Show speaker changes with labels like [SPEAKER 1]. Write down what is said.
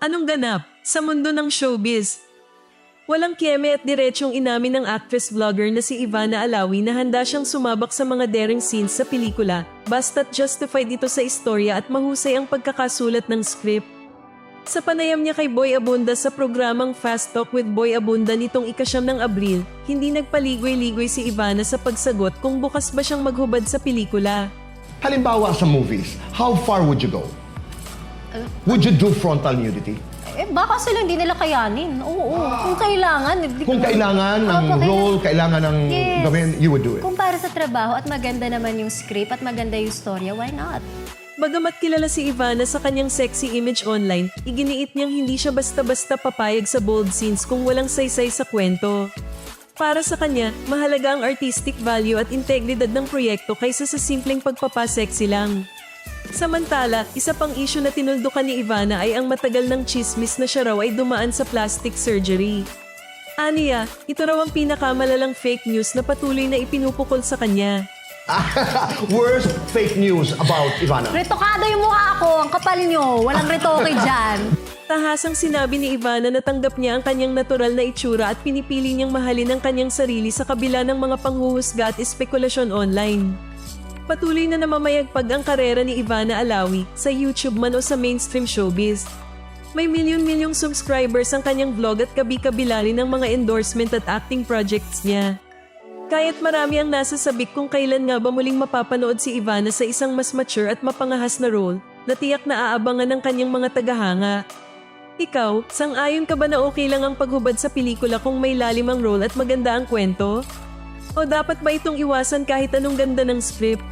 [SPEAKER 1] Anong ganap sa mundo ng showbiz? Walang kieme at diretsong inamin ng actress-vlogger na si Ivana Alawi na handa siyang sumabak sa mga daring scenes sa pelikula basta't justified ito sa istorya at mahusay ang pagkakasulat ng script. Sa panayam niya kay Boy Abunda sa programang Fast Talk with Boy Abunda nitong ikasyam ng Abril, hindi nagpaligoy-ligoy si Ivana sa pagsagot kung bukas ba siyang maghubad sa pelikula.
[SPEAKER 2] Halimbawa sa movies, how far would you go? Would you do frontal nudity?
[SPEAKER 3] Eh, baka sila hindi nila kayanin. Oo, oo. Kung kailangan. hindi
[SPEAKER 2] Kung kailangan ng
[SPEAKER 3] Opo,
[SPEAKER 2] role, kailangan ng
[SPEAKER 3] Yes.
[SPEAKER 2] gawin, you would do it.
[SPEAKER 3] Kung para sa trabaho at maganda naman yung script at maganda yung storya, why not?
[SPEAKER 1] Bagamat kilala si Ivana sa kanyang sexy image online, iginiit niyang hindi siya basta-basta papayag sa bold scenes kung walang saysay sa kwento. Para sa kanya, mahalaga ang artistic value at integridad ng proyekto kaysa sa simpleng pagpapasexy lang. Samantala, isa pang issue na tinuldukan ni Ivana ay ang matagal ng chismis na siya raw ay dumaan sa plastic surgery. Aniya, ito raw ang pinakamalalang fake news na patuloy na ipinupukol sa kanya.
[SPEAKER 2] Worst fake news about Ivana.
[SPEAKER 3] Retokado yung mukha ko, ang kapal nyo. Walang retoke dyan.
[SPEAKER 1] Tahasang sinabi ni Ivana na tanggap niya ang kanyang natural na itsura at pinipili niyang mahalin ang kanyang sarili sa kabila ng mga panghuhusga at espekulasyon online. Patuloy na namamayagpag ang karera ni Ivana Alawi sa YouTube man o sa mainstream showbiz. May milyon-milyong subscribers ang kanyang vlog at kabi-kabila rin ng mga endorsement at acting projects niya. Kaya't marami ang nasasabik kung kailan nga ba muling mapapanood si Ivana sa isang mas mature at mapangahas na role na tiyak na aabangan ng kanyang mga tagahanga. Ikaw, sang-ayon ka ba na okay lang ang paghubad sa pelikula kung may lalim ang role at maganda ang kwento? O dapat ba itong iwasan kahit anong ganda ng script?